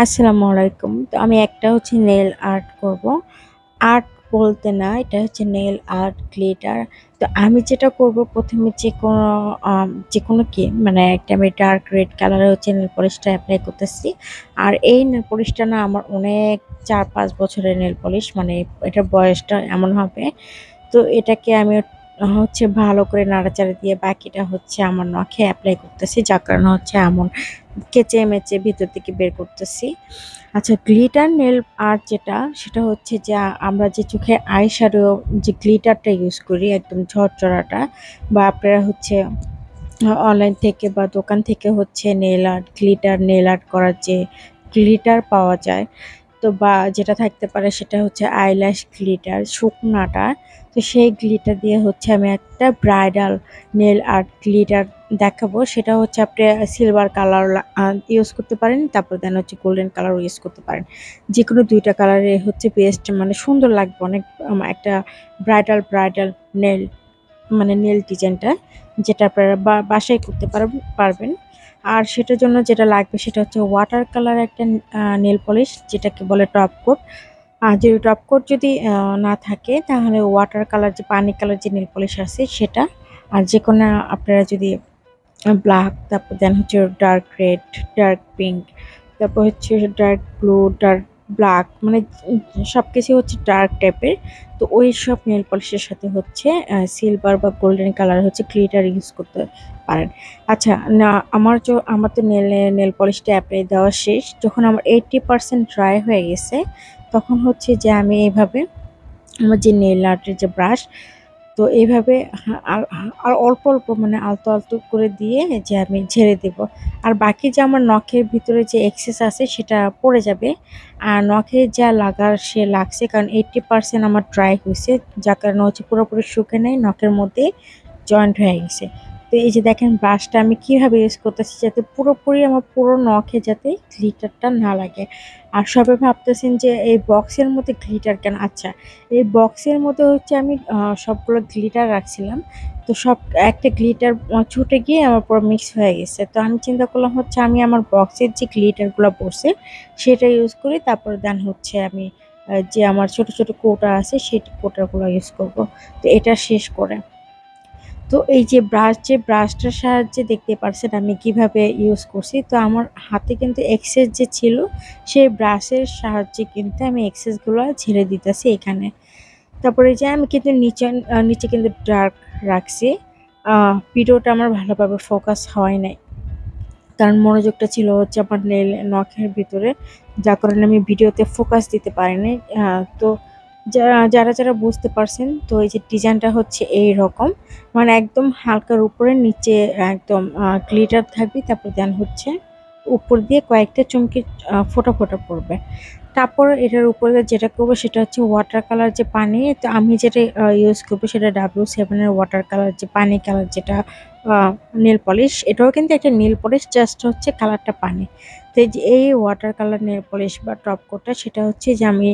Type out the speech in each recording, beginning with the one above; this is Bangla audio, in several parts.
আসসালামু আলাইকুম। তো আমি একটা হচ্ছে নেল আর্ট করব। আর্ট বলতে না, এটা হচ্ছে নেল আর্ট গ্লিটার তো আমি যেটা করব প্রথমে যে কোনো যে কোনো কি মানে একটা আমি ডার্ক রেড কালারের হচ্ছে নেল পলিশটা অ্যাপ্লাই করতেছি। আর এই নেল পলিশটা না আমার অনেক চার পাঁচ বছরের নেল পলিশ মানে এটার বয়সটা এমন হবে। তো এটাকে আমি হচ্ছে ভালো করে নাড়াচাড়া দিয়ে বাকিটা হচ্ছে আমার নখে অ্যাপ্লাই করতেছি। যার কারণে হচ্ছে এমন কেচে মেচে ভিতর থেকে বের করতেছি। আচ্ছা গ্লিটার নেল আর্ট যেটা, সেটা হচ্ছে যে আমরা যে চোখে আই শ্যাডো যে গ্লিটারটা ইউজ করি, একদম ঝরঝরাটা, বা আপনারা হচ্ছে অনলাইন থেকে বা দোকান থেকে হচ্ছে nail art glitter nail art করার যে গ্লিটার পাওয়া যায় তো বা যেটা থাকতে পারে সেটা হচ্ছে আইল্যাশ গ্লিটার শুকনাটা। তো সেই গ্লিটার দিয়ে হচ্ছে আমি একটা ব্রাইডাল নেল আর্ট গ্লিটার দেখাবো। সেটা হচ্ছে আপনি সিলভার কালার ইউজ করতে পারেন, তারপর দেন হচ্ছে গোল্ডেন কালারও ইউজ করতে পারেন। যে কোনো দুইটা কালারে হচ্ছে বেস্ট মানে সুন্দর লাগবে অনেক একটা ব্রাইডাল ব্রাইডাল নেল মানে নেল ডিজাইনটা যেটা আপনারা বাসায় করতে পারবেন। আর সেটার জন্য যেটা লাগবে সেটা হচ্ছে ওয়াটার কালার একটা নেল পলিশ যেটাকে বলে টপ কোট আর যদি টপ কোট যদি না থাকে, তাহলে ওয়াটার কালার যে পানি কালার যে নেল পলিশ আছে সেটা, আর যে কোনো আপনারা যদি ব্ল্যাক তারপর দেন হচ্ছে ডার্ক রেড ডার্ক পিঙ্ক তারপর হচ্ছে ডার্ক ব্লু ডার্ক ব্ল্যাক মানে সব কিছু হচ্ছে ডার্ক টাইপের তো ওই সব নেল পলিশের সাথে হচ্ছে সিলভার বা গোল্ডেন কালার হচ্ছে গ্লিটার ইউজ করতে পারেন। আচ্ছা না, আমার যে আমার তো নেল নেল পলিশটা অ্যাপ্লাই দেওয়া শেষ। যখন আমার এইটটি পারসেন্ট ড্রাই হয়ে গেছে, তখন হচ্ছে যে আমি এইভাবে আমার যে নেল আর্টের যে ব্রাশ তো এইভাবে আর আর অল্প অল্প মানে আলতো আলতো করে দিয়ে যে আমি ঝেড়ে দেব। আর বাকি যে আমার নখের ভিতরে যে এক্সেস আছে সেটা পড়ে যাবে। আর নখে যা লাগার সে লাগছে, কারণ এইটটি পারসেন্ট আমার ড্রাই হয়েছে যার কারণে হচ্ছে পুরোপুরি শুকে নেয় নখের মধ্যে জয়েন্ট হয়ে গেছে। তো এই যে দেখেন ব্রাশটা আমি কীভাবে ইউজ করতেছি যাতে পুরোপুরি আমার পুরো নখে যাতে গ্লিটারটা না লাগে। আর সবাই ভাবতেছেন যে এই বক্সের মধ্যে গ্লিটার কেন? আচ্ছা এই বক্সের মধ্যে হচ্ছে আমি সবগুলো গ্লিটার রাখছিলাম। তো সব, একটা গ্লিটার ছুটে গিয়ে আমার পুরো মিক্স হয়ে গেছে। তো আমি চিন্তা করলাম হচ্ছে আমি আমার বক্সের যে গ্লিটারগুলো পড়ছে, সেটা ইউজ করি। তারপর দেন হচ্ছে আমি যে আমার ছোট ছোট কোটা আছে, সেই কোটাগুলো ইউজ করব। তো এটা শেষ করে। তো এই যে ব্রাশ যে ব্রাশটার সাহায্যে দেখতে পারছেন আমি কীভাবে ইউজ করছি, তো আমার হাতে কিন্তু এক্সেস যে ছিল, সেই ব্রাশের সাহায্যে কিন্তু আমি এক্সেসগুলো ঝেড়ে দিতেছি এখানে। তারপরে যে আমি কিন্তু নিচে নিচে কিন্তু ডার্ক রাখছি। ভিডিওটা আমার ভালোভাবে ফোকাস হয় নাই। কারণ মনোযোগটা ছিল হচ্ছে আমার নেল নখের ভিতরে। যার কারণে আমি ভিডিওতে ফোকাস দিতে পারিনি। তো যারা যারা যারা বুঝতে পারছেন, তো এই যে ডিজাইনটা হচ্ছে এই রকম। মানে একদম হালকার উপরে, নিচে একদম গ্লিটার থাকবে, তারপর দেন হচ্ছে উপর দিয়ে কয়েকটা চুমকি ফোটা ফোটা পড়বে। তারপর এটার উপরে যেটা করব, সেটা হচ্ছে ওয়াটার কালার যে পানি, তো আমি যেটা ইউজ করব সেটা ডাব্লিউ সেভেনের ওয়াটার কালার যে পানি কালার যেটা নেল পলিশ এটাও কিন্তু একটা নেল পলিশ জাস্ট হচ্ছে কালারটা পানি। তো এই ওয়াটার কালার নেল পলিশ বা টপ কোটটা সেটা হচ্ছে যে আমি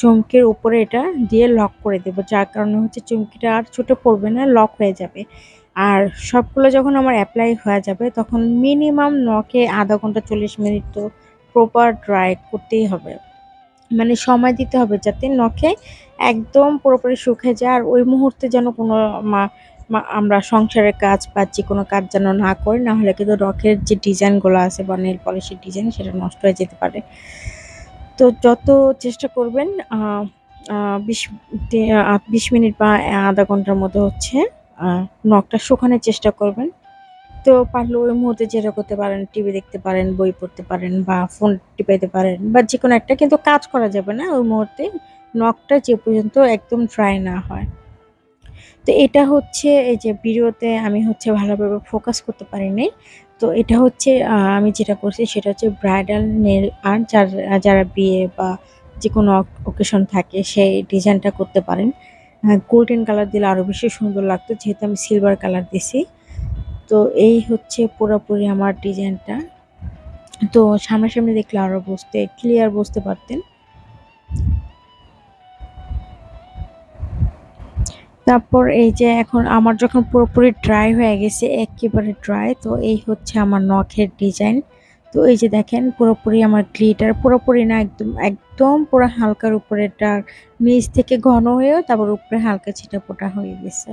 চুমকির উপরে এটা দিয়ে লক করে দেবো। যার কারণে হচ্ছে চুমকিটা আর ছুটে পড়বে না লক হয়ে যাবে। আর সবগুলো যখন আমার অ্যাপ্লাই হয়ে যাবে, তখন মিনিমাম নখে আধা ঘণ্টা চল্লিশ মিনিট তো প্রপার ড্রাই করতেই হবে। মানে সময় দিতে হবে যাতে নখে একদম পুরোপুরি শুকিয়ে যায়। আর ওই মুহূর্তে যেন কোনো মা- আমরা সংসারের কাজ পাচ্ছি কোনো কাজ যেন না করি, না হলে কিন্তু নখের যে ডিজাইনগুলো আছে বা নেল পলিশের ডিজাইন সেটা নষ্ট হয়ে যেতে পারে। তো যত চেষ্টা করবেন বিশ বিশ মিনিট বা আধা ঘণ্টার মধ্যে হচ্ছে নখটা শুকানোর চেষ্টা করবেন। তো পারলে ওই মুহূর্তে যেটা করতে পারেন, টিভি দেখতে পারেন, বই পড়তে পারেন বা ফোন টিপাইতে পারেন বা যে কোনো একটা, কিন্তু কাজ করা যাবে না ওই মুহূর্তে। নখটা যে পর্যন্ত একদম ড্রাই না হয়। তো এটা হচ্ছে এই যে ভিডিওতে আমি হচ্ছে ভালোভাবে ফোকাস করতে পারিনি। তো এটা হচ্ছে আমি যেটা করছি সেটা হচ্ছে ব্রাইডাল নেল আর্ট যার, যারা বিয়ে বা যে কোনো অকেশন থাকে সেই ডিজাইনটা করতে পারেন। গোল্ডেন কালার দিলে আরও বেশি সুন্দর লাগতো, যেহেতু আমি সিলভার কালার দিছি। তো এই হচ্ছে পুরোপুরি আমার ডিজাইনটা তো সামনাসামনি দেখলে আরও বুঝতে ক্লিয়ার বুঝতে পারতেন। তারপর এই যে এখন আমার যখন পুরোপুরি ড্রাই হয়ে গেছে, একেবারে ড্রাই তো এই হচ্ছে আমার নখের ডিজাইন তো এই যে দেখেন, পুরোপুরি আমার গ্লিটার পুরোপুরি না, একদম একদম পুরো হালকার উপরে ডার্ক নিচ থেকে ঘন হয়েও তারপর উপরে হালকা ছিটা ফোটা হয়ে গেছে।